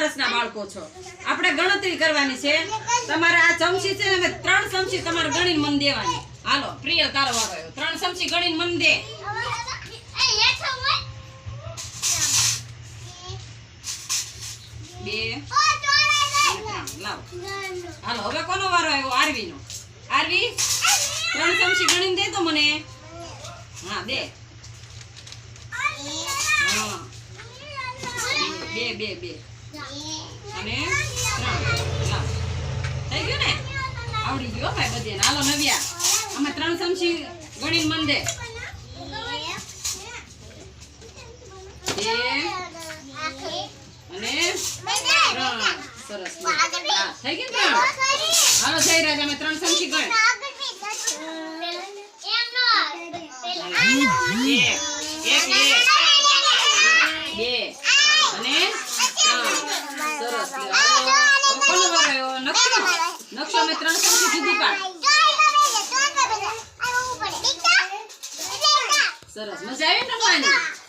વર્ષના બાળકો છો. આપણે ગણતરી કરવાની છે. તમારે આ ચમચી છે ને અમે ત્રણ ચમચી તમારે ગણીને મન દેવાની. હાલો, પ્રિય તારો વારો ત્રણ ચમચી ગણીને મન દે. હવે કોનો વારો આવ્યો? આરવી નો આરવી, ત્રણ ચમચી ગણીને દે તો મને. હા, દે. હા. બે બે બે. અને થઈ ગયું ને? આવડી ગયો ભાઈ બધે હાલો નવ્યા. અમે ત્રણ ચમચી ગણીને મન દે. અને સરસ થઈ ગયું ત્રણ? હાલો જઈ રાજ અમે ત્રણ ચમચી ગણ એક એક એક બે અને ત્રણ સરસ લે. હાલો. હવે કોનો વારો આવ્યો? નકશો ત્રણ ચમચી જુદી પાડ. સરસ. મજા આવી ને રમવાની?